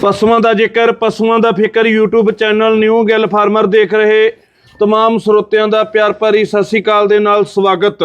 ਪਸ਼ੂਆਂ ਦਾ ਜ਼ਿਕਰ, ਪਸ਼ੂਆਂ ਦਾ ਫਿਕਰ, YouTube channel new Gill farmer ਦੇਖ ਰਹੇ ਤਮਾਮ ਸਰੋਤਿਆਂ ਦਾ ਪਿਆਰ ਭਰੀ ਸਤਿ ਸ੍ਰੀ ਅਕਾਲ ਦੇ ਨਾਲ ਸਵਾਗਤ।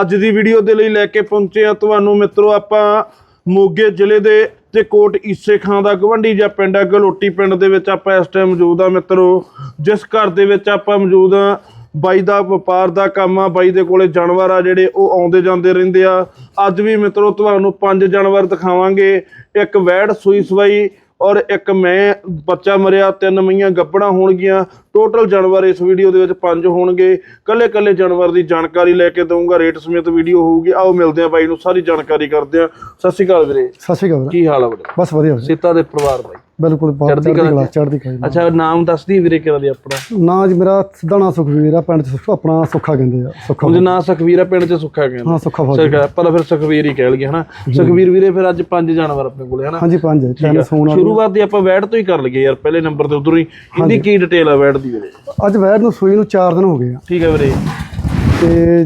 ਅੱਜ ਦੀ ਵੀਡੀਓ ਦੇ ਲਈ ਲੈ ਕੇ ਪਹੁੰਚੇ ਆ ਤੁਹਾਨੂੰ ਮਿੱਤਰੋ ਆਪਾਂ ਮੋਗੇ ਜ਼ਿਲ੍ਹੇ ਦੇ ਤੇ ਕੋਟ ਈਸੇ ਖਾਂ ਦਾ ਗਵੰਡੀ ਜਾਂ ਪਿੰਡ ਆ, ਗਲੋਟੀ ਪਿੰਡ ਦੇ ਵਿੱਚ ਆਪਾਂ ਇਸ ਟਾਈਮ ਮੌਜੂਦ ਆ ਮਿੱਤਰੋ। ਜਿਸ ਘਰ ਦੇ ਵਿੱਚ ਆਪਾਂ ਮੌਜੂਦ ਆ, ਬਾਈ ਦਾ ਵਪਾਰ ਦਾ ਕੰਮ ਆ, ਬਾਈ ਦੇ ਕੋਲੇ ਜਾਨਵਰ ਆ ਜਿਹੜੇ ਉਹ ਆਉਂਦੇ ਜਾਂਦੇ ਰਹਿੰਦੇ ਆ। ਅੱਜ ਵੀ ਮਿੱਤਰੋ ਤੁਹਾਨੂੰ ਪੰਜ ਜਾਨਵਰ ਦਿਖਾਵਾਂਗੇ। ਇੱਕ ਵੈੜ ਸੂਈ ਸਵਾਈ ਔਰ ਇੱਕ ਮੈਂ ਬੱਚਾ ਮਰਿਆ ਤਿੰਨ ਮਈਆਂ ਗੱਪੜਾਂ ਹੋਣਗੀਆਂ। ਟੋਟਲ ਜਾਨਵਰ ਇਸ ਵੀਡੀਓ ਦੇ ਵਿੱਚ ਪੰਜ ਹੋਣਗੇ। ਕੱਲੇ ਕੱਲੇ ਜਾਨਵਰ ਦੀ ਜਾਣਕਾਰੀ ਲੈ ਕੇ ਦਊਂਗਾ। ਰੇਟ ਸਮੇਤ ਵੀਡੀਓ ਹੋਊਗੀ। ਆਓ ਮਿਲਦੇ ਆ ਬਾਈ ਨੂੰ। ਸਾਰੀ ਜਾਣਕਾਰੀ ਕਰਦੇ ਆ ਸਤਿ ਸ਼੍ਰੀ ਅਕਾਲ ਵੀਰੇ। ਸਤਿ ਸ਼੍ਰੀ ਅਕਾਲ। ਕੀ ਹਾਲ ਆ ਬਸ ਵਧੀਆ। ਸੀਤਾ ਦੇ ਪਰਿਵਾਰ ਬਾਈ। ਬਿਲਕੁਲ ਬਹੁਤ ਚੜ੍ਹਦੀ ਕਲਾ। ਚੜ੍ਹਦੀ ਕਲਾ ਅੱਛਾ ਨਾਮ ਦੱਸਦੀ ਵੀਰੇ ਕਿਹੜਾ ਦੀ ਆਪਣਾ? ਨਾ ਜੀ ਮੇਰਾ ਸਿੱਧਾ ਨਾਂ ਸੁਖਵੀਰ ਆ ਪਿੰਡ ਚ ਸੁੱਖਾ ਆਪਣਾ ਸੁੱਖਾ ਕਹਿੰਦੇ ਆ ਸੁੱਖਾ ਉਹਦੇ ਨਾਂ ਸੁਖਵੀਰ ਆ ਪਿੰਡ ਚ ਸੁੱਖਾ ਕਹਿੰਦੇ ਹਾਂ ਸੁੱਖਾ ਫੌਜ ਪਰ ਫਿਰ ਸੁਖਵੀਰ ਹੀ ਕਹਿ ਲਈਏ ਹਨਾ? ਸੁਖਵੀਰ ਵੀਰੇ ਫਿਰ ਅੱਜ ਪੰਜ ਜਾਨਵਰ ਆਪਣੇ ਕੋਲੇ ਹਨਾ? ਹਾਂਜੀ ਪੰਜ ਤਿੰਨ ਸੋਨ ਸ਼ੁਰੂਆਤ ਦੀ ਆਪਾਂ ਵੈਟ ਤੋਂ ਹੀ ਕਰ ਲਈਏ ਯਾਰ ਪਹਿਲੇ ਨੰਬਰ ਤੇ ਉਧਰੋਂ ਹੀ। ਇਹਦੀ ਕੀ ਡਿਟੇਲ ਆ ਵੈਟ ਦੀ ਵੀਰੇ? ਅੱਜ ਵੈਰ ਨੂੰ ਸੂਈ ਨੂੰ 4 ਦਿਨ ਹੋ ਗਏ ਆ। ਠੀਕ ਹੈ ਵੀਰੇ। ਤੇ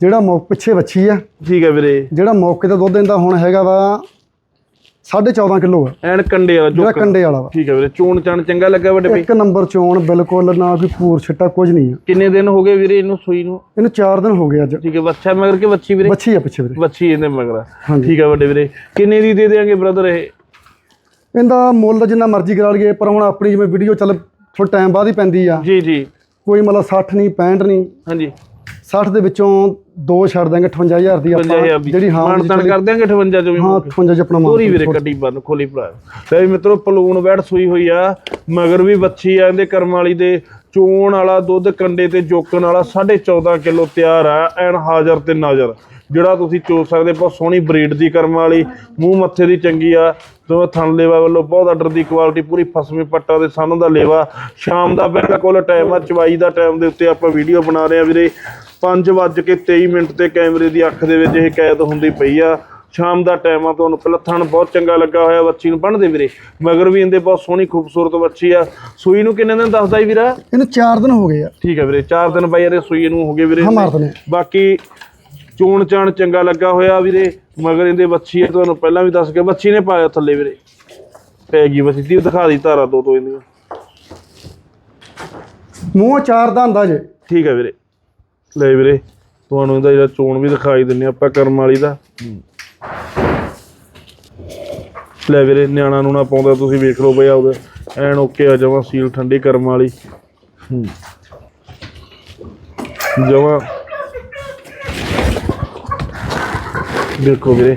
ਜਿਹੜਾ ਮੌ ਪਿੱਛੇ ਵੱਛੀ ਆ ਠੀਕ ਹੈ ਵੀਰੇ। ਜਿਹੜਾ ਮੌਕੇ ਤੇ ਦੁੱਧ ਦਿੰਦਾ ਹੁਣ ਹੈਗਾ ਵਾ 14.5 ਕਿਲੋ ਆ। ਐਨ ਕੰਡੇ ਵਾਲਾ ਜਿਹੜਾ ਜੋ ਕੰਡੇ ਵਾਲਾ ਵਾ। ਠੀਕ ਹੈ ਵੀਰੇ ਚੋਣ ਚਣ ਚੰਗਾ ਲੱਗਾ ਵੱਡੇ ਭਾਈ ਇੱਕ ਨੰਬਰ ਚੋਣ ਬਿਲਕੁਲ ਨਾ ਕੋਈ ਪੂਰ ਛਿੱਟਾ ਕੁਝ ਨਹੀਂ ਆ। ਕਿੰਨੇ ਦਿਨ ਹੋ ਗਏ ਵੀਰੇ ਇਹਨੂੰ ਸੂਈ ਨੂੰ? ਇਹਨੂੰ 4 ਦਿਨ ਹੋ ਗਏ ਅੱਜ। ਠੀਕ ਹੈ ਬੱਚਾ ਮਗਰ ਕੇ ਬੱਚੀ ਵੀਰੇ? ਵੱਛੀ ਆ ਪਿੱਛੇ ਵੀਰੇ। ਬੱਚੀ ਇਹਦੇ ਮਗਰ ਠੀਕ ਹੈ ਵੱਡੇ ਵੀਰੇ ਕਿੰਨੇ ਦੀ ਦੇ ਦੇਾਂਗੇ ਬ੍ਰਦਰ ਇਹ? ਇਹਦਾ ਮੁੱਲ ਜਿੰਨਾ ਮਰਜ਼ੀ ਕਰਾ ਲਈਏ ਪਰ ਹੁਣ ਆਪਣੀ ਜਿਵੇਂ ਵੀਡੀਓ ਚੱਲ ਥੋੜਾ ਟਾਈਮ ਬਾਅਦ ਹੀ ਪੈਂਦੀ ਆ। ਜੀ ਜੀ। ਕੋਈ ਮਤਲਬ 60 ਨਹੀਂ 65 ਨਹੀਂ ਹਾਂਜੀ। 60 ਦੇ ਵਿੱਚੋਂ ਦੋ ਛੱਡ ਦਾਂਗੇ 58000 ਦੀ 55000 ਆਪਾਂ ਜਿਹੜੀ ਹਾਂ ਮਾਨਤਨ ਕਰ ਦਿਆਂਗੇ 58 ਚੋਂ ਵੀ ਹਾਂ 58 ਚ ਆਪਣਾ ਪੂਰੀ ਵੀਰੇ ਕੱਢੀ ਬੰਨ ਖੋਲੀ ਭਰਾ। ਤੇ ਵੀ ਮਿੱਤਰੋ ਪਲੂਣ ਵੈੜ ਸੂਈ ਹੋਈ ਆ ਮਗਰ ਵੀ ਬੱਚੀ ਆ ਇਹਦੇ ਕਰਮ ਵਾਲੀ ਦੇ ਚੋਣ ਵਾਲਾ ਦੁੱਧ ਕੰਡੇ ਤੇ ਜੋਕਣ ਵਾਲਾ 14.5 ਕਿਲੋ ਤਿਆਰ ਆ ਐਨ ਹਾਜ਼ਰ ਤੇ ਨਾਜ਼ਰ। ਜਿਹੜਾ ਤੁਸੀਂ ਚੋ ਸਕਦੇ ਬਹੁਤ ਸੋਹਣੀ ਬਰੀਡ ਦੀ ਕਰਮ ਵਾਲੀ ਮੂੰਹ ਮੱਥੇ ਦੀ ਚੰਗੀ ਆ। ਤੋਂ ਥਣ ਲੇਵਾ ਵੱਲੋਂ ਬਹੁਤ ਆਰਡਰ ਦੀ ਕੁਆਲਿਟੀ ਪੂਰੀ ਫਸਵੇਂ ਪੱਟਾ ਦੇ ਸਾਨੂੰ ਦਾ ਲੇਵਾ। ਸ਼ਾਮ ਦਾ ਬਿਲਕੁਲ ਟਾਈਮ ਆ ਚਵਾਈ ਦਾ ਟਾਈਮ ਦੇ ਉੱਤੇ ਆਪਾਂ ਵੀਡੀਓ ਬਣਾ ਰਹੇ ਆ ਵੀਰੇ। 5:23 ਮਿੰਟ ਤੇ ਕੈਮਰੇ ਦੀ ਅੱਖ ਦੇ ਵਿੱਚ ਇਹ ਕੈਦ ਹੁੰਦੀ ਪਈ ਆ। ਸ਼ਾਮ ਦਾ ਟਾਈਮ ਆ ਤੁਹਾਨੂੰ ਪਹਿਲਾਂ ਥਣ ਬਹੁਤ ਚੰਗਾ ਲੱਗਾ ਹੋਇਆ ਬੱਚੀ ਨੂੰ ਬੰਨਦੇ ਵੀਰੇ? ਮਗਰ ਵੀ ਇਹਦੇ ਬਹੁਤ ਸੋਹਣੀ ਖੂਬਸੂਰਤ ਬੱਚੀ ਆ। ਸੂਈ ਨੂੰ ਕਿੰਨੇ ਦਿਨ ਦੱਸਦਾ ਵੀਰਾ? ਇਹਨੂੰ 4 ਦਿਨ ਹੋ ਗਏ ਆ। ਠੀਕ ਹੈ ਵੀਰੇ 4 ਦਿਨ ਬਾਈ ਇਹਦੇ ਸੂਈ ਨੂੰ ਹੋ ਗਏ ਵੀਰੇ। ਹਾਂ ਬਾਕੀ ਚੋਣ ਚਾਣ ਚੰਗਾ ਲੱਗਾ ਹੋਇਆ ਵੀਰੇ। ਮਗਰ ਇਹਦੇ ਬੱਚੀ ਹੈ ਤੁਹਾਨੂੰ ਪਹਿਲਾਂ ਵੀ ਦੱਸ ਕੇ ਬੱਚੀ ਨੇ ਪਾਇਆ ਥੱਲੇ ਵੀਰੇ। ਪੈ ਗਈ ਬੱਚੀ ਦੀ ਦਿਖਾ ਦੀ ਧਾਰਾ ਦੋ ਦੋ ਇਹਦੀਆਂ। ਮੂੰਹ ਚਾਰ ਦਾ ਹੁੰਦਾ ਜੇ ਠੀਕ ਹੈ ਵੀਰੇ। ਲੈ ਵੀਰੇ ਤੁਹਾਨੂੰ ਇਹਦਾ ਜਿਹੜਾ ਚੋਣ ਵੀ ਦਿਖਾਈ ਦਿੰਨੇ ਆਪਾਂ ਕਰਮ ਵਾਲੀ ਦਾ। ਲੈ ਵੀਰੇ ਨਿਆਣਾ ਨੂੰ ਨਾ ਪਾਉਂਦਾ ਤੁਸੀਂ ਵੇਖ ਲਓ ਬਈ ਆਉਦੇ ਐਨ ਓਕੇ ਆ ਜਮਾ ਸੀਲ ਠੰਡੀ ਕਰਮ ਵਾਲੀ। ਜਮਾ। ਦੇਖੋ ਵੀਰੇ।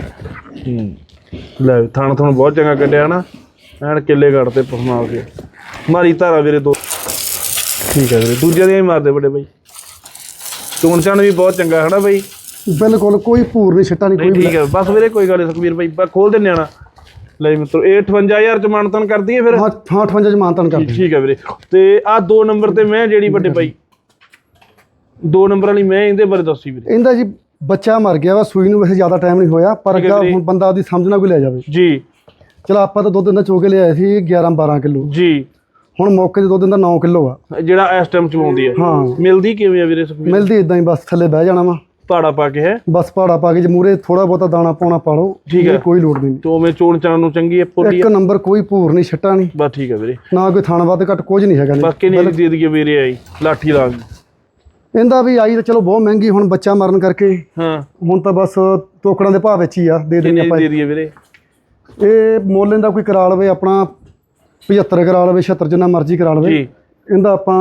ਲੈ ਥਣ ਥਣ ਬਹੁਤ ਚੰਗਾ ਕੱਢਿਆ ਨਾ। ਐਨ ਕਿੱਲੇ ਘੜ ਤੇ ਪਸਮਾ ਕੇ। ਮਾਰੀ ਧਾਰਾ ਵੀਰੇ ਦੋ। ਠੀਕ ਹੈ ਵੀਰੇ ਦੂਜੇ ਦੀਆਂ ਹੀ ਮਾਰਦੇ ਵੱਡੇ ਬਾਈ। ਚੋਣ ਚਾਣ ਵੀ ਬਹੁਤ ਚੰਗਾ ਹੈ ਨਾ ਬਾਈ? ਬਿਲਕੁਲ ਕੋਈ ਭੂਰ ਨਹੀਂ ਛਿੱਟਾ ਨਹੀਂ ਨਹੀਂ ਕੋਈ ਠੀਕ ਹੈ ਬਸ ਵੀਰੇ ਕੋਈ ਗੱਲ ਨਹੀਂ ਸੁਖਵੀਰ ਬਾਈ ਬਾ ਖੋਲ ਦਿੰਨੇ ਆਣਾ ਲੈ ਮਿੱਤਰੋ ਇਹ 58000 ਚ ਮਾਨਤਨ ਕਰਦੀ ਹੈ ਫਿਰ? ਹਾਂ ਹਾਂ 58 ਚ ਮਾਨਤਨ ਕਰਦੇ ਠੀਕ ਹੈ ਵੀਰੇ। ਤੇ ਆ ਦੋ ਨੰਬਰ ਤੇ ਮੈਂ ਜਿਹੜੀ ਵੱਡੇ ਬਾਈ। ਦੋ ਨੰਬਰ ਵਾਲੀ ਮੈਂ ਇਹਦੇ ਬਾਰੇ ਦੱਸੀ ਵੀਰੇ। ਇਹਦਾ ਜੀ ਬੱਚਾ ਮਰ ਗਿਆ ਵਾ ਸੂਈ ਨੂੰ ਵੈਸੇ ਜ਼ਿਆਦਾ ਟਾਈਮ ਨਹੀਂ ਹੋਇਆ ਪਰ ਠੀਕ ਹੈ ਅੱਗਾ ਵੀਰੇ। ਹੁਣ ਬੰਦਾ ਉਹਦੀ ਸਮਝ ਨਾ ਕੋਈ ਲੈ ਜਾਵੇ। ਜੀ। ਚਲ ਆਪਾਂ ਤਾਂ ਦੁੱਧ ਦਿੰਦਾ ਚੋ ਕੇ ਲਿਆਏ ਸੀ 11 12 ਕਿਲੋ। ਜੀ। ਹੁਣ ਮੌਕੇ ਤੇ ਦੁੱਧ ਦਿੰਦਾ 9 ਕਿਲੋ ਆ। ਜਿਹੜਾ ਇਸ ਟਾਈਮ ਚਵਾਉਂਦੀ ਹੈ ਹਾਂ। ਮਿਲਦੀ ਕਿਵੇਂ ਆ ਵੀਰੇ ਸੁਖਵੀਰ ਮਿਲਦੀ ਇਦਾਂ ਹੀ ਬਸ ਥੱਲੇ ਬਹਿ ਜਾਣਾ ਵਾ। ਪਾੜਾ ਪਾ ਕੇ ਹੈ? ਬਸ ਪਹਾੜਾ ਪਾ ਕੇ ਜੇ ਮੂਰੇ ਥੋੜਾ ਬਹੁਤਾ ਦਾਣਾ ਪਾਉਣਾ ਪਾ ਲਓ ਠੀਕ ਹੈ। ਕੋਈ ਲੋੜ ਨਹੀਂ। ਤੋਂ ਮੈਂ ਚੋਣ ਚਾਣ ਨੂੰ ਚੰਗੀ ਹੈ ਪੋਲੀ ਇੱਕ ਨੰਬਰ ਕੋਈ ਭੂਰ ਨਹੀਂ ਛਿੱਟਾ ਨਹੀਂ। ਬਸ ਠੀਕ ਹੈ ਵੀਰੇ। ਨਾ ਕੋਈ ਥਣ ਵੱਧ ਘੱਟ ਕੁਝ ਨਹੀਂ ਹੈਗਾ ਬਾਕੀ ਨਹੀਂ ਦੇ ਦਈਏ ਵੀਰੇ ਆਈ ਲਾਠੀ ਲਾ ਇਹਦਾ ਵੀ ਆਈ ਤਾਂ ਚਲੋ ਬਹੁਤ ਮਹਿੰਗੀ ਹੁਣ ਬੱਚਾ ਮਰਨ ਕਰਕੇ। ਹਾਂ। ਹੁਣ ਤਾਂ ਬਸ ਤੋਕੜਾਂ ਦੇ ਭਾਅ ਵਿੱਚ ਹੀ ਆ ਦੇ ਦੇਣੀ ਦੀ ਆਪਾਂ ਦੇ ਦਈਏ ਵੀਰੇ? ਇਹ ਮੁੱਲ ਇਹਦਾ ਕੋਈ ਕਰਾ ਲਵੇ ਆਪਣਾ 75 ਕਰਾ ਲਵੇ 76 ਜਿੰਨਾ ਮਰਜ਼ੀ ਕਰਾ ਲਵੇ ਜੀ। ਇਹਦਾ ਆਪਾਂ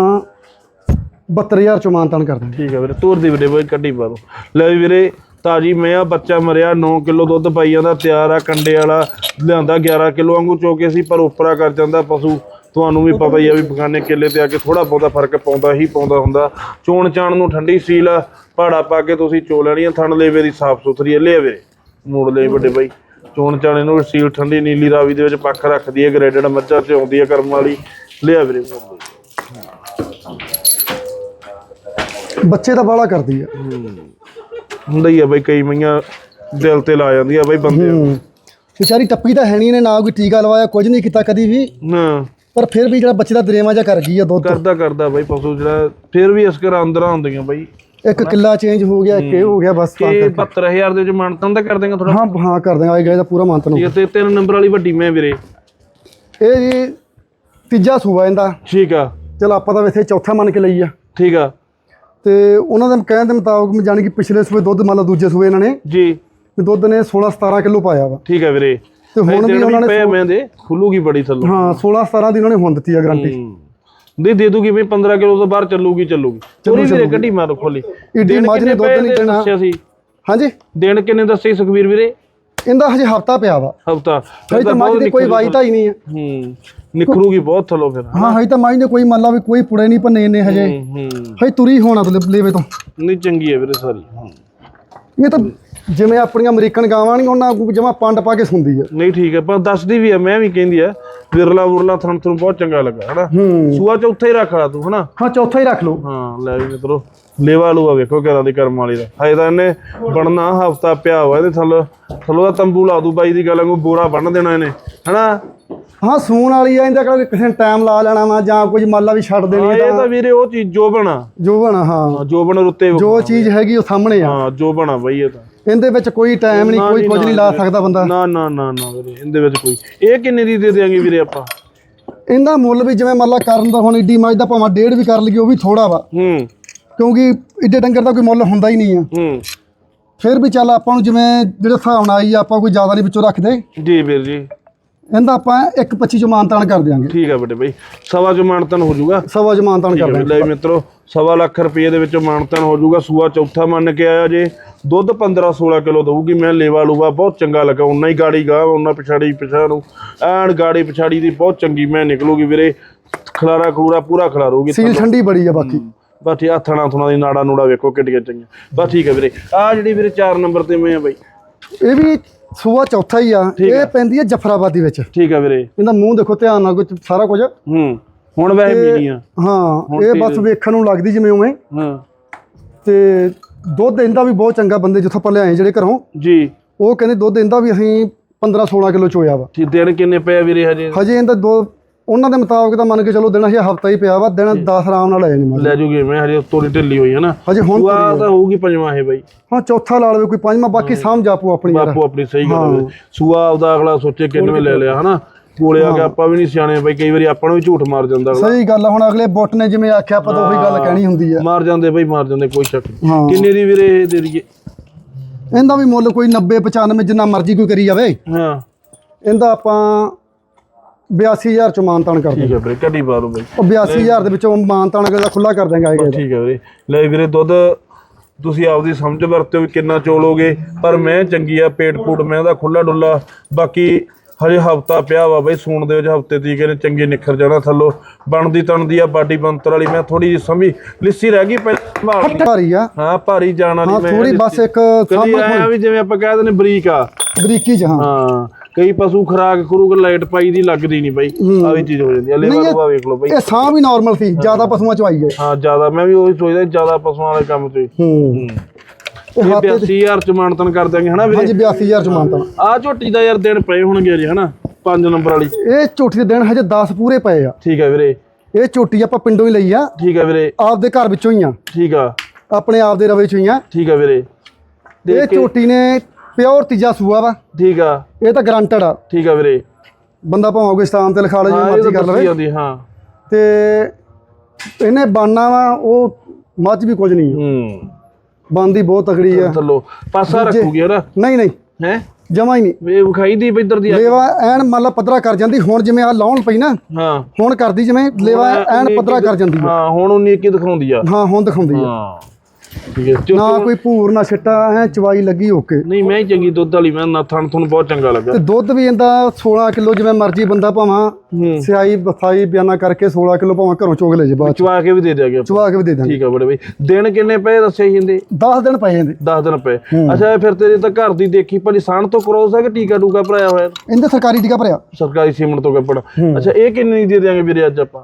72000 ਚੋਂ ਮਾਨਤਾਨ ਕਰ ਦਿੰਦੇ ਠੀਕ ਹੈ ਵੀਰੇ ਤੋਰ ਦੀ ਵੀਰੇ ਬਈ ਕੱਢੀ ਪਾ ਦੋ। ਲੈ ਵੀ ਵੀਰੇ ਤਾਜੀ ਮੈਂ ਆ ਬੱਚਾ ਮਰਿਆ 9 ਕਿਲੋ ਦੁੱਧ ਪਾਈ ਜਾਂਦਾ ਤਿਆਰ ਆ ਕੰਡੇ ਵਾਲਾ ਲਿਆਂਦਾ 11 ਕਿਲੋ ਵਾਂਗੂ ਚੋਕੇ ਸੀ ਪਰ ਉਪਰਾ ਕਰ ਜਾਂਦਾ ਪਸ਼ੂ। ਤੁਹਾਨੂੰ ਵੀ ਪਤਾ ਹੀ ਆ ਵੀ ਬਗਾਨੇ ਕਿੱਲੇ ਤੇ ਆ ਕੇ ਥੋੜਾ ਬਹੁਤਾ ਫ਼ਰਕ ਪਾਉਂਦਾ ਹੀ ਪਾਉਂਦਾ ਹੁੰਦਾ। ਚੋਣ ਚਾਣ ਨੂੰ ਠੰਡੀ ਸੀਲ ਆ ਪਹਾੜਾ ਪਾ ਕੇ ਤੁਸੀਂ ਚੋ ਲੈਣੀਆਂ ਥਣ ਲੇਵੇ ਦੀ ਸਾਫ਼ ਸੁਥਰੀ ਲੈ ਵੀਰੇ ਮੋੜ ਲੈ ਵੱਡੇ ਬਾਈ। ਚੋਣ ਚਾਣੇ ਨੂੰ ਸੀਲ ਠੰਡੀ ਨੀਲੀ ਰਾਵੀ ਦੇ ਵਿੱਚ ਪੱਖ ਰੱਖਦੀ ਹੈ ਗ੍ਰੇਡਡ ਮੱਝਾਂ ਤੇ ਆਉਂਦੀ ਹੈ ਕਰਮ ਵਾਲੀ। ਲਿਆ ਵੀਰੇ। ਬੱਚੇ ਤਾਂ ਬਾਲਾ ਕਰਦੀ ਆ। ਹੁੰਦਾ ਹੀ ਆ ਬਈ ਕਈ ਮਈਆਂ ਦਿਲ ਤੇ ਲਾ ਜਾਂਦੀਆਂ ਬਈ ਬੰਦੇ ਵਿਚਾਰੀ ਟੱਪੀ ਤਾਂ ਹੈ ਨਹੀਂ ਨੇ ਨਾ ਕੋਈ ਟੀਕਾ ਲਵਾਇਆ ਕੁਝ ਨਹੀਂ ਕੀਤਾ ਕਦੀ ਵੀ। ਨਾ। ਪਰ ਫਿਰ ਵੀ ਜਿਹੜਾ ਬੱਚੇ ਦਾ ਦਰੇਵਾ ਜਿਹਾ ਕਰ ਗਈ ਆ ਦੁੱਧ। ਕਰਦਾ ਕਰਦਾ ਬਈ ਪਸ਼ੂ ਜਿਹੜਾ ਫਿਰ ਵੀ ਇਸ ਘਰ ਅੰਦਰਾਂ ਹੁੰਦੀਆਂ ਬਈ। ਇੱਕ ਕਿੱਲਾ ਚੇਂਜ ਹੋ ਗਿਆ ਇੱਕ ਇਹ ਹੋ ਗਿਆ ਬਸ ਤਾਂ ਕਿ ਕਰਕੇ। 72000 ਦੇ ਵਿੱਚ ਮਾਨਤਨ ਤਾਂ ਕਰ ਦੇਗਾ ਥੋੜਾ ਹਾਂ ਹਾਂ ਕਰ ਦਾਂਗੇ ਆਏ ਗਏ ਦਾ ਪੂਰਾ ਮਾਨਤਨ ਠੀਕ ਹੈ ਤੇ ਤਿੰਨ ਨੰਬਰ ਵਾਲੀ ਵੱਡੀ ਮੈਂ ਵੀਰੇ। ਇਹ ਜੀ ਤੀਜਾ ਸੂਆ ਇਹਦਾ। ਠੀਕ ਆ। ਚਲ ਆਪਾਂ ਤਾਂ ਵੈਸੇ ਚੌਥਾ ਮੰਨ ਕੇ ਲਈ ਆ। ਠੀਕ ਆ। ਤੇ ਉਹਨਾਂ ਦੇ ਕਹਿਣ ਦੇ ਮੁਤਾਬਕ ਜਾਣੀ ਕਿ ਪਿਛਲੇ ਸੂਏ ਦੁੱਧ ਮੰਨ ਲਓ ਦੂਜੇ ਸੂਏ ਇਹਨਾਂ ਨੇ ਜੀ। ਵੀ ਦੁੱਧ ਨੇ 16 17 ਕਿਲੋ ਪਾਇਆ ਵਾ। ਠੀਕ ਆ ਵੀਰੇ। ਤੇ ਹੁਣ ਵੀ ਉਹਨਾਂ ਨੇ ਮੈਂ ਦੇ ਖੁੱਲੂਗੀ ਬੜੀ ਥੱਲੋਂ। ਹਾਂ 16 17 ਦੀ ਉਹਨਾਂ ਨੇ ਹੁਣ ਦਿੱਤੀ ਆ ਗਾਰੰਟੀ ਦੇ ਦੇ ਦੂਗੀ ਵੀ 15 ਕਿਲੋ ਤੋਂ ਬਾਹਰ ਚੱਲੂਗੀ ਚੱਲੂਗੀ। ਚੋਰੀ ਵੀਰੇ ਕੱਢੀ ਮਾਰੋ ਖੋਲੀ। ਦਿਨ ਮੱਝ ਨੇ ਦੁੱਧ ਨਹੀਂ ਦੇਣਾ। ਹਾਂਜੀ। ਦਿਨ ਕਿੰਨੇ ਦੱਸੇ ਸੁਖਵੀਰ ਵੀਰੇ? ਇਹਦਾ ਹਜੇ ਹਫਤਾ ਪਿਆ ਵਾ। ਹਫਤਾ। ਹਜੇ ਤਾਂ ਮੱਝ ਦੀ ਕੋਈ ਵਾਈ ਤਾਂ ਹੀ ਨਹੀਂ ਆ ਹੂੰ ਨਿਕਲੂਗੀ ਬਹੁਤ ਥੱਲੋਂ ਫਿਰ। ਹਾਂ ਹਜੇ ਤਾਂ ਮੱਝ ਨੇ ਕੋਈ ਮੰਨ ਲਾ ਵੀ ਕੋਈ ਪੁੜੇ ਨਹੀਂ ਭੰਨੇ ਨੇ ਹਜੇ। ਹੂੰ ਹੂੰ। ਹਜੇ ਤੁਰੀ ਹੋਣਾ ਤੋਂ ਲੇਵੇ ਤੋਂ। ਨਹੀਂ ਚੰਗੀ ਹੈ ਵੀਰੇ ਸਾਰੀ। ਹੂੰ। ਇਹ ਤਾਂ ਜਿਵੇਂ ਆਪਣੀਆਂ ਅਮਰੀਕਨ ਗਾਵਾਂ ਨਹੀਂ ਉਹਨਾਂ ਜਮਾ ਪੰਡ ਪਾ ਕੇ ਸੁੰਦੀ ਆ। ਨਹੀਂ ਠੀਕ ਹੈ ਪਰ ਦੱਸਦੀ ਵੀ ਆ ਮੈਂ ਵੀ ਕਹਿੰਦੀ ਆ ਵਿਰਲਾ ਉਰਲਾ ਥਣ ਤੁਹਾਨੂੰ ਬਹੁਤ ਚੰਗਾ ਲੱਗਾ ਹਨਾ? ਹੂੰ। ਸੂਆ ਚੌਥਾ ਹੀ ਰੱਖ ਲਾ ਤੂੰ ਹਨਾ? ਹਾਂ ਚੌਥਾ ਹੀ ਰੱਖ ਲਓ। ਹਾਂ ਲੈ ਵੀ ਮਿੱਤਰੋ ਲੇਵਾ ਲੂਆ ਵੇਖੋ ਘਰਾਂ ਦੀ ਕਰਮ ਵਾਲੀ ਦਾ। ਹਜੇ ਤਾਂ ਇਹਨੇ ਬਣਨਾ ਹਫਤਾ ਪਿਆ ਹੋਇਆ ਇਹਦੇ ਥੱਲੇ ਥੱਲੋਂ ਦਾ ਤੰਬੂ ਲਾ ਦੂ ਬਾਈ ਦੀ ਗੱਲ ਨੂੰ ਬੋਰਾ ਬੰਨ ਦੇਣਾ ਇਹਨੇ ਹਨਾ? ਹਾਂ ਸੂਣ ਵਾਲੀ ਆ ਇਹਦਾ ਕਿਹੜਾ ਕਿਸੇ ਟਾਈਮ ਲਾ ਲੈਣਾ ਵਾ ਜਾਂ ਕੁਝ ਮੰਨ ਲਾ ਵੀ ਛੱਡ ਦੇਣੀ ਇਹ ਤਾਂ। ਵੀਰੇ ਉਹ ਚੀਜ਼ ਜੋ ਬਣਾ ਜੋ ਬਣਾ ਹਾਂ। ਜੋ ਬਣ ਉੱਤੇ ਜੋ ਚੀਜ਼ ਹੈਗੀ ਉਹ ਸਾਹਮਣੇ ਆ। ਹਾਂ ਜੋ ਬਣਾ ਬਈ ਇਹ ਤਾਂ। ਇਹਦੇ ਵਿੱਚ ਕੋਈ ਟਾਈਮ ਨਹੀਂ ਕੋਈ ਕੁਝ ਨਹੀਂ ਲਾ। ਸਕਦਾ ਬੰਦਾ। ਨਾ ਨਾ ਨਾ ਨਾ ਵੀਰੇ ਇਹਦੇ ਵਿੱਚ ਕੋਈ। ਇਹ ਕਿੰਨੇ ਦੀ ਦੇ ਦੇਾਂਗੇ ਵੀਰੇ ਆਪਾਂ? ਇਹਦਾ ਮੁੱਲ ਵੀ ਜਿਵੇਂ ਮੰਨ ਲਾ ਕਰਨ ਦਾ ਹੁਣ ਏਡੀ ਮੱਝ ਦਾ ਭਾਵੇਂ ਡੇਢ ਵੀ ਕਰ ਲਈਏ ਉਹ ਵੀ ਥੋੜਾ ਵਾ। ਹੂੰ। ਕਿਉਂਕਿ ਏਡੇ ਡੰਗਰ ਦਾ ਕੋਈ ਮੁੱਲ ਹੁੰਦਾ ਹੀ ਨਹੀਂ ਆ। ਹੂੰ। ਫਿਰ ਵੀ ਚੱਲ ਆਪਾਂ ਨੂੰ ਜਿਵੇਂ ਜਿਹੜੇ ਹਿਸਾਬ ਨਾਲ ਆਈ ਆ, ਆਪਾਂ ਕੋਈ ਜ਼ਿਆਦਾ ਨਹੀਂ ਵਿੱਚੋਂ ਰੱਖਦੇ। ਜੀ ਵੀਰ ਜੀ। ਇਹਦਾ ਆਪਾਂ 1.25 ਚ ਮਾਨਤਾਨ ਕਰ ਦਿਆਂਗੇ। ਠੀਕ ਆ ਬੇਟੇ ਬਈ। ਸਵਾ ਮਾਨਤਨ ਹੋ ਜਾਊਗਾ। ਸਵਾ ਚ ਮਾਨਤਾਨ ਕਰ ਦਿਆਂਗੇ। ਲੈ ਮਿੱਤਰੋ ਸਵਾ ਲੱਖ ਰੁਪਏ ਦੇ ਵਿੱਚ ਮਾਨਤਨ ਹੋ ਜਾਊਗਾ। ਸੂਆ ਚੌਥਾ ਮੰਨ ਕੇ ਆਇਆ ਜੇ। ਦੁੱਧ 15 16 ਕਿਲੋ ਦਊਗੀ। ਮੈਂ ਲੇਵਾ ਲੂਵਾ ਬਹੁਤ ਚੰਗਾ ਲੱਗਾ। ਉਨਾ ਹੀ ਗਾੜੀ ਗਾ ਉਨਾ ਪਿਛਾੜੀ ਪਿਛਾ ਨੂੰ ਐਨ ਗਾੜੀ ਪਿਛਾੜੀ ਦੀ ਬਹੁਤ ਚੰਗੀ ਮੈਂ ਨਿਕਲੂਗੀ ਵੀਰੇ। ਖਲਾਰਾ ਖਲੂਰਾ ਪੂਰਾ ਖਲਾਰੂਗੀ। ਸੀਲ ਠੰਡੀ ਬੜੀ ਆ ਬਾਕੀ। ਬਸ ਠੀਕ ਹੱਥਣਾ ਥੁਣਾ ਦੀ ਨਾੜਾ ਨੂੜਾ ਵੇਖੋ ਕਿੱਡੀਆਂ ਚੰਗੀਆਂ। ਬਸ ਠੀਕ ਹੈ ਵੀਰੇ। ਆ ਜਿਹੜੀ ਵੀਰੇ 4 ਨੰਬਰ ਤੇ ਮੈਂ ਆ ਬਾਈ। ਇਹ ਵੀ ਸੂਆ ਚੌਥਾ ਹੀ ਆ। ਇਹ ਪੈਂਦੀ ਆ ਜਫਰਾਬਾਦੀ ਵਿੱਚ। ਠੀਕ ਹੈ ਵੀਰੇ। ਇਹਦਾ ਮੂੰਹ ਦੇਖੋ ਧਿਆਨ ਨਾਲ ਕੁਝ ਸਾਰਾ ਕੁਝ। ਹੂੰ ਹੁਣ ਵੈਸੇ ਮੀਨੀ ਆ। ਹਾਂ ਇਹ ਬਸ ਵੇਖਣ ਨੂੰ ਲੱਗਦੀ ਜਿਵੇਂ ਉਵੇਂ। ਹਾਂ। ਤੇ ਦੁੱਧ ਇਹਦਾ ਵੀ ਬਹੁਤ ਚੰਗਾ ਬੰਦੇ ਜਿੱਥੋਂ ਆਪਾਂ ਲਿਆਏ ਜਿਹੜੇ ਘਰੋਂ। ਜੀ। ਉਹ ਕਹਿੰਦੇ ਦੁੱਧ ਇਹਦਾ ਵੀ ਅਸੀਂ 15 16 ਕਿਲੋ ਚੋਇਆ ਵਾ। ਠੀਕ ਦਿਨ ਕਿੰਨੇ ਪਏ ਆ ਵੀਰੇ ਹਜੇ? ਹਜੇ ਇਹਦਾ ਦੋ ਉਹਨਾਂ ਦੇ ਮੁਤਾਬਕ ਤਾਂ ਮੰਨ ਕੇ ਚਲੋ ਦਿਨ ਹਜੇ ਹਫਤਾ ਹੀ ਪਿਆ ਵਾ ਦਿਨ 10 ਆਰਾਮ ਨਾਲ ਲੈ ਜਾਣੀ ਮੱਝ ਲੈ ਜੂਗੀ ਮੈਂ ਹਜੇ ਤੋੜੀ ਢਿੱਲੀ ਹੋਈ ਹੈ ਨਾ। ਹਜੇ ਹੁਣ ਸੂਆ ਤਾਂ ਹੋਊਗੀ ਪੰਜਵਾਂ ਇਹ ਬਾਈ। ਹਾਂ ਚੌਥਾ ਲਾ ਲਵੇ ਕੋਈ ਪੰਜਵਾਂ ਬਾਕੀ ਸਮਝ ਆਪੋ ਆਪਣੀ ਯਾਰ। ਬਾਪੂ ਆਪਣੀ ਸਹੀ ਗੱਲ ਹੈ। ਸੂਆ ਆਪਦਾ ਅਗਲਾ ਸੋਚੇ ਕਿੰਨਵੇਂ ਲੈ ਲਿਆ ਹਨਾ? ਕੋਲੇ ਆ ਕੇ ਆਪਾਂ ਵੀ ਨਹੀਂ ਸਿਆਣੇ ਬਈ ਕਈ ਵਾਰੀ ਆਪਾਂ ਨੂੰ ਵੀ ਝੂਠ ਮਾਰ ਜਾਂਦਾ ਅਗਲਾ। ਸਹੀ ਗੱਲ ਆ ਹੁਣ ਅਗਲੇ ਬੁੱਟ ਨੇ ਜਿਵੇਂ ਆਖਿਆ ਆਪਾਂ ਤਾਂ ਉਹੀ ਗੱਲ ਕਹਿਣੀ ਹੁੰਦੀ ਆ। ਮਾਰ ਜਾਂਦੇ ਬਈ ਮਾਰ ਜਾਂਦੇ ਕੋਈ ਸ਼ੱਕ ਹਾਂ। ਕਿੰਨੇ ਦੀ ਵੀਰੇ ਇਹ ਦੇ ਦਈਏ? ਇਹਦਾ ਵੀ ਮੁੱਲ ਕੋਈ 90 95 ਜਿੰਨਾ ਮਰਜ਼ੀ ਕੋਈ ਕਰੀ ਜਾਵੇ। ਹਾਂ। ਇਹਦਾ ਆਪਾਂ 82000 ਚ ਮਾਨਤਾਨ ਕਰ ਠੀਕ ਹੈ ਵੀਰੇ ਕੱਢੀ ਪਾ ਦੋ ਬਈ। ਉਹ 82000 ਦੇ ਵਿੱਚੋਂ ਮਾਨਤਾਨ ਅਗਲੇ ਦਾ ਖੁੱਲਾ ਕਰ ਦਾਂਗੇ ਆਏਗਾ ਠੀਕ ਹੈ ਵੀਰੇ। ਲੈ ਵੀਰੇ ਦੁੱਧ ਤੁਸੀਂ ਆਪਦੀ ਸਮਝ ਵਰਤਿਓ ਵੀ ਕਿੰਨਾ ਚੋਲੋਗੇ ਪਰ ਮੈਂ ਚੰਗੀ ਆ ਪੇਟ ਪੂਟ ਮੈਂ ਦਾ ਖੁੱਲਾ ਡੁੱਲਾ। ਬਾਕੀ ਹਜੇ ਹਫਤਾ ਪਿਆ ਵਾ ਬਈ ਸੂਣ ਦੇ ਵਿੱਚ ਹਫ਼ਤੇ ਦੀ ਕਹਿੰਦੇ ਚੰਗੇ ਨਿਖਰ ਜਾਣਾ ਥੱਲੋਂ। ਬਣਦੀ ਤਣਦੀ ਆ ਬਾਡੀ ਬੰਤਰ ਵਾਲੀ ਮੈਂ ਥੋੜੀ ਜਿਹੀ ਸਮਝੀ ਲਿੱਸੀ ਰਹਿ ਗਈ ਪਹਿਲਾਂ। ਭਾਰੀ ਆ। ਹਾਂ ਭਾਰੀ ਜਾਣ ਵਾਲੀ ਮੈਂ ਥੋੜੀ ਬਸ ਇੱਕ ਸਾਹਮਣੇ ਵੀ ਜਿਵੇਂ ਆਪਾਂ ਕਹਿ ਦਿੰਦੇ ਬਰੀਕ ਆ। ਬਰੀਕੀ ਚ ਹਾਂ। ਹਾਂ। ਕਈ ਪਸ਼ੂ ਖਰਾਕ ਖਰੂਕ ਲਾਈਟ ਪਾਈ ਦੀ ਲੱਗਦੀ ਨਹੀਂ ਬਈ। ਆ ਵੀ ਚੀਜ਼ ਹੋ ਜਾਂਦੀ ਆ ਲੈਵਾ ਲੂਆ ਵੇਖ ਲਓ ਬਈ। ਇਹ ਸਾਹ ਵੀ ਨਾਰਮਲ ਸੀ ਜ਼ਿਆਦਾ ਪਸ਼ੂਆਂ ਚ ਆਈ ਗਏ ਹਾਂ ਜ਼ਿਆਦਾ ਮੈਂ ਵੀ ਉਹੀ ਸੋਚਦਾ ਜ਼ਿਆਦਾ ਪਸ਼ੂਆਂ ਵਾਲੇ ਕੰਮ ਤੇ ਹੂੰ। ਇਹ 82000 ਚ ਮਾਨਤਨ ਕਰ ਦਾਂਗੇ ਹਨਾ ਵੀਰੇ? ਹਾਂਜੀ 82000 ਚ ਮਾਨਤਾਨ। ਆ ਝੋਟੀ ਦਾ ਯਾਰ ਦਿਨ ਪਏ ਹੋਣਗੇ ਜੀ ਹਨਾ? 5 ਨੰਬਰ ਵਾਲੀ। ਇਹ ਝੋਟੀ ਦੇ ਦਿਨ ਹਜੇ 10 ਪੂਰੇ ਪਏ ਆ। ਠੀਕ ਹੈ ਵੀਰੇ। ਇਹ ਝੋਟੀ ਆਪਾਂ ਪਿੰਡੋਂ ਹੀ ਲਈ ਆ। ਠੀਕ ਹੈ ਵੀਰੇ। ਆਪਦੇ ਘਰ ਵਿੱਚੋਂ ਹੀ ਆ। ਠੀਕ ਆ। ਆਪਣੇ ਆਪ ਦੇ ਰਵੇ ਚੋਂ ਹੀ ਆ। ਠੀਕ ਆ ਵੀਰੇ। ਇਹ ਝੋਟੀ ਨੇ ਪਿਓਰ ਤੀਜਾ ਸੂਆ ਵਾ। ਠੀਕ ਆ। ਇਹ ਤਾਂ ਗਰੰਟਡ ਆ। ਠੀਕ ਆ ਵੀਰੇ। ਬੰਦਾ ਭਾਵੇਂ ਸਥਾਨ ਤੇ ਲਿਖਾ ਲੇ ਜਿਵੇਂ ਮਰਜ਼ੀ ਕਰ ਲਵੇ। ਹਾਂ। ਤੇ ਇਹਨੇ ਬਾਨਾ ਵਾ ਉਹ ਮੱਝ ਵੀ ਕੁਝ ਨਹੀਂ ਹੂੰ। ਬੰਦੀ ਬਹੁਤ ਤਗੜੀ ਆ। ਥੱਲੋ ਪਾਸਾ ਰੱਖੂਗੀ ਹਨਾ ਨਹੀਂ ਨਹੀਂ। ਹੈ? ਜਮਾ ਹੀ ਨਹੀਂ। ਵੇ ਵਿਖਾਈ ਦੀ ਇੱਧਰ ਦੀ ਲੇਵਾ ਐਨ ਮੰਨ ਲਾ ਪੱਧਰਾ ਕਰ ਜਾਂਦੀ ਹੁਣ ਜਿਵੇਂ ਆ ਲਾਉਣ ਪਈ ਨਾ ਹਾਂ। ਹੁਣ ਕਰਦੀ ਜਿਵੇਂ ਲੇਵਾ ਐਨ ਪੱਧਰਾ ਕਰ ਜਾਂਦੀ ਆ। ਹਾਂ ਹੁਣ ਉਹ ਨੀਕੀ ਦਿਖਾਉਂਦੀ ਆ। ਹਾਂ ਹੁਣ ਦਿਖਾਉਂਦੀ ਆ। ਹਾਂ। ਠੀਕ ਹੈ। ਚੋ- ਨਾ ਕੋਈ ਭੂਰ ਨਾ ਛਿੱਟਾ ਐ ਚਵਾਈ ਲੱਗੀ ਓਕੇ ਨਹੀਂ ਮੈਂ ਹੀ ਚੰਗੀ ਦੁੱਧ ਵਾਲੀ ਮੈਂ ਨਾ ਥਣ ਤੁਹਾਨੂੰ ਬਹੁਤ ਚੰਗਾ ਲੱਗਾ। ਤੇ ਦੁੱਧ ਵੀ ਇਹਦਾ 16 ਕਿਲੋ ਜਿਵੇਂ ਮਰਜ਼ੀ ਬੰਦਾ ਭਾਵਾਂ ਹੂੰ। ਸਿਆਈ ਬਥਾਈ ਬਿਆਨਾ ਕਰਕੇ 16 ਕਿਲੋ ਭਾਵਾਂ ਘਰੋਂ ਚੋਗ ਲੈ ਜੇ ਬਾਅਦ ਚ। ਚਵਾ ਕੇ ਵੀ ਦੇ ਦਿਆਂਗੇ ਆਪਾਂ। ਚਵਾ ਕੇ ਵੀ ਦੇ ਦਾਂਗੇ ਠੀਕ ਆ ਬੜੇ ਬਈ। ਦਿਨ ਕਿੰਨੇ ਪਏ ਦੱਸੇ ਇਹਦੇ? 10 ਦਿਨ ਪਏ ਇਹਦੇ। 10 ਦਿਨ ਪਏ। ਅੱਛਾ ਇਹ ਫਿਰ ਤੇਰੇ ਤਾਂ ਘਰ ਦੀ ਦੇਖੀ ਭਲੀ ਸਾਣ ਤੋਂ ਕ੍ਰੋਸ ਹੈ ਕਿ ਟੀਕਾ ਟੂਕਾ ਭਰਾਇਆ ਹੋਇਆ? ਇਹਦੇ ਸਰਕਾਰੀ ਟੀਕਾ ਭਰਿਆ। ਸਰਕਾਰੀ ਸੀਮੈਂਟ ਤੋਂ ਕੱਪੜ। ਅੱਛਾ ਇਹ ਕਿੰਨੇ ਦੀ ਦੇ ਦਿਆਂਗੇ ਵੀਰੇ ਅੱਜ ਆਪਾਂ?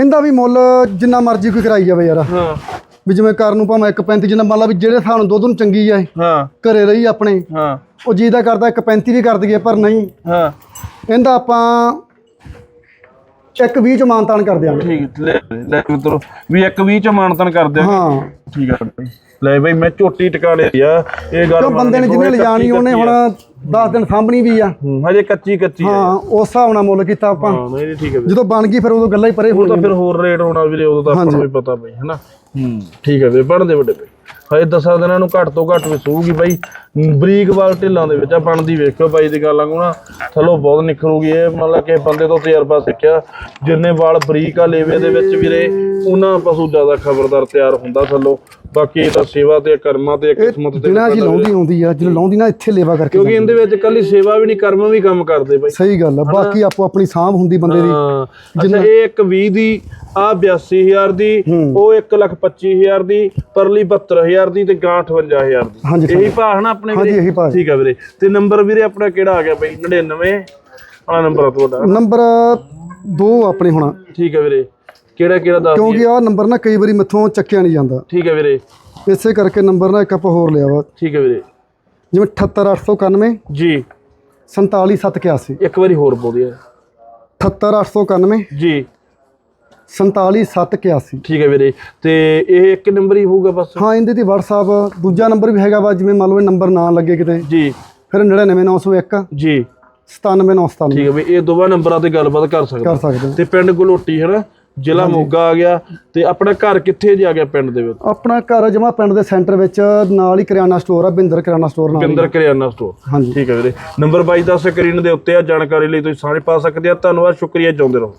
ਇਹਦਾ ਵੀ ਮੁੱਲ ਜਿੰਨਾ ਮਰਜ਼ੀ ਕੋਈ ਕਰਾਈ ਜਾਵੇ ਯਾਰ। ਹਾਂ। ਵੀ ਜਿਵੇਂ ਘਰ ਨੂੰ ਭਾਵੇਂ 1.35 ਜਿੰਨਾ ਮੰਨ ਲਾ ਵੀ ਜਿਹੜੇ ਥਾਂ ਨੂੰ ਦੁੱਧ ਨੂੰ ਚੰਗੀ ਆ ਇਹ, ਹਾਂ। ਘਰੇ ਰਹੀ ਆਪਣੇ ਹਾਂ। ਉਹ ਜੀ ਦਾ ਕਰਦਾ 1.35 ਵੀ ਕਰ ਦਈਏ ਪਰ ਨਹੀਂ। ਹਾਂ। ਇਹਦਾ ਆਪਾਂ ਇੱਕ 20 ਚ ਮਾਨਤਾਨ ਕਰ ਦਿਆਂਗੇ। ਠੀਕ ਲੈ ਲੈ ਮਿੱਤਰੋ ਵੀ ਇੱਕ 20 ਚ ਮਾਨਤਨ ਕਰ ਦਿਆਂਗੇ। ਹਾਂ। ਠੀਕ ਆ। ਲੈ ਬਈ ਮੈਂ ਝੋਟੀ ਟਿਕਾ ਲਈ ਆ ਇਹ ਗੱਲ ਬੰਦੇ ਨੇ ਮੰਨਣੀ ਜਿਹਨੇ ਲਿਜਾਣੀ ਉਹਨੇ ਹੁਣ। 10 ਦਿਨ ਸਾਂਭਣੀ ਵੀ ਆ। ਹੂੰ ਹਜੇ ਕੱਚੀ ਕੱਚੀ ਹੈ ਹਾਂ ਉਸ ਹਿਸਾਬ ਨਾਲ ਮੁੱਲ ਕੀਤਾ ਆਪਾਂ। ਹਾਂ ਨਹੀਂ ਨਹੀਂ, ਠੀਕ ਹੈ। ਵੀਰੇ ਜਦੋਂ ਬਣ ਗਈ ਫਿਰ ਉਦੋਂ ਗੱਲਾਂ ਹੀ ਪਰੇ ਉਹ ਤਾਂ ਫਿਰ ਹੋਰ ਰੇਟ ਹੋਣਾ ਵੀਰੇ ਉਦੋਂ ਤਾਂ ਆਪਾਂ ਨੂੰ ਵੀ ਪਤਾ ਬਈ ਹੈਨਾ ਹੂੰ। ਠੀਕ ਹੈ ਵੀਰੇ ਬਣਦੇ ਵੱਡੇ ਬਈ ਹਜੇ ਦਸਾਂ ਦਿਨਾਂ ਨੂੰ ਘੱਟ ਤੋਂ ਘੱਟ ਵੀ ਸੂਗੀ ਬਾਈ। ਬਰੀਕ ਵਾਲ ਢਿੱਲਾਂ ਦੇ ਵਿੱਚ ਆ ਬਣਦੀ ਵੇਖਿਓ ਬਾਈ ਦੀ ਗੱਲ ਨਾ। ਥੱਲੋਂ ਬਹੁਤ ਨਿਖਰੂਗੀ ਇਹ ਮਤਲਬ ਕਿ ਬੰਦੇ ਤੋਂ ਤਜਰਬਾ ਸਿੱਖਿਆ। ਜਿੰਨੇ ਵਾਲ ਬਰੀਕ ਆ ਲੇਵੇ ਦੇ ਵਿੱਚ ਵੀਰੇ ਉਹਨਾਂ ਪਸ਼ੂ ਜ਼ਿਆਦਾ ਖਬਰਦਾਰ ਤਿਆਰ ਹੁੰਦਾ ਥੱਲੋਂ। ਬਾਕੀ ਇਹ ਤਾਂ ਸੇਵਾ ਤੇ ਕਰਮਾਂ ਤੇ ਕਿਸਮਤ ਤੇ ਬਿਨਾਂ ਜੀ ਲਾਉਂਦੀ ਆਉਂਦੀ ਆ ਜਦੋਂ ਲਾਉਂਦੀ ਨਾ ਇੱਥੇ ਲੇਵਾ ਕਰਕੇ ਕਿਉਂਕਿ ਇਹਦੇ ਵਿੱਚ ਕੱਲੀ ਸੇਵਾ ਵੀ ਨਹੀਂ ਕਰਮ ਵੀ ਕੰਮ ਕਰਦੇ ਬਾਈ। ਸਹੀ ਗੱਲ ਆ ਬਾਕੀ ਆਪੋ ਆਪਣੀ ਸਾਂਭ ਹੁੰਦੀ ਬੰਦੇ ਦੀ। ਅੱਛਾ ਇਹ ਇੱਕ 20 ਦੀ ਆ 82000 ਦੀ ਉਹ 125000 ਦੀ ਪਰਲੀ 72000 ਦੀ ਤੇ ਗਾਂ 58000 ਦੀ। ਇਹੀ ਭਾਅ ਆਪਣੇ ਹਾਂਜੀ ਇਹੀ ਭਾਅ ਠੀਕ ਆ ਵੀਰੇ। ਤੇ ਨੰਬਰ ਵੀਰੇ ਆਪਣਾ ਕਿਹੜਾ ਆ ਗਿਆ ਬਈ? 99 ਵਾਲਾ ਨੰਬਰ ਆ ਤੁਹਾਡਾ। ਨੰਬਰ ਦੋ ਆਪਣੇ ਹੋਣਾ। ਠੀਕ ਹੈ ਵੀਰੇ। ਕਿਹੜਾ ਕਿਹੜਾ ਦੱਸ ਦਈਏ? ਕਿਉਂਕਿ ਆਹ ਨੰਬਰ ਨਾ ਕਈ ਵਾਰੀ ਮੈਥੋਂ ਚੱਕਿਆ ਨਹੀਂ ਜਾਂਦਾ। ਠੀਕ ਹੈ ਵੀਰੇ। ਇਸੇ ਕਰਕੇ ਨੰਬਰ ਨਾ ਇੱਕ ਆਪਾਂ ਹੋਰ ਲਿਆ ਵਾ। ਠੀਕ ਹੈ ਵੀਰੇ। ਜਿਵੇਂ 78891 ਜੀ। 47781 ਇੱਕ ਵਾਰੀ ਹੋਰ ਬੋਲ ਦਿਓ। 78891 ਜੀ। 47781 ਠੀਕ ਹੈ ਵੀਰੇ ਤੇ ਇਹ ਇੱਕ ਨੰਬਰ ਹੀ ਹੋਊਗਾ ਬਸ? ਹਾਂ ਇਹਦੇ ਤੇ WhatsApp ਦੂਜਾ ਨੰਬਰ ਵੀ ਹੈਗਾ ਵਾ ਜਿਵੇਂ ਮੰਨ ਲਓ ਇਹ ਨੰਬਰ ਨਾ ਲੱਗੇ ਕਿਤੇ। ਜੀ। ਫਿਰ 99901 ਜੀ। 97997 ਠੀਕ ਹੈ ਵੀ ਇਹ ਦੋਵਾਂ ਨੰਬਰਾਂ ਤੇ ਗੱਲਬਾਤ ਕਰ ਸਕਦੇ। ਕਰ ਸਕਦੇ। ਤੇ ਪਿੰਡ ਗਲੋਟੀ ਹੈ ਨਾ ਜ਼ਿਲ੍ਹਾ ਮੋਗਾ ਆ ਗਿਆ ਤੇ ਆਪਣਾ ਘਰ ਕਿੱਥੇ ਜੇ ਆ ਗਿਆ ਪਿੰਡ ਦੇ ਵਿੱਚ? ਆਪਣਾ ਘਰ ਜਮਾ ਪਿੰਡ ਦੇ ਸੈਂਟਰ ਵਿੱਚ ਨਾਲ ਹੀ ਕਰਿਆਨਾ ਸਟੋਰ ਆ ਬਿੰਦਰ ਕਰਿਆਨਾ ਸਟੋਰ ਨਾਲ ਹੀ। ਪਿੰਦਰ ਕਰਿਆਨਾ ਸਟੋਰ। ਹਾਂਜੀ। ਠੀਕ ਹੈ ਵੀਰੇ। ਨੰਬਰ 22 ਦਾ ਸਕਰੀਨ ਦੇ ਉੱਤੇ ਆ ਜਾਣਕਾਰੀ ਲਈ ਤੁਸੀਂ ਸਾਰੇ ਪਾ ਸਕਦੇ ਆ। ਧੰਨਵਾਦ ਸ਼ੁਕਰੀਆ ਚਾਹੁੰਦੇ ਰਹੋ।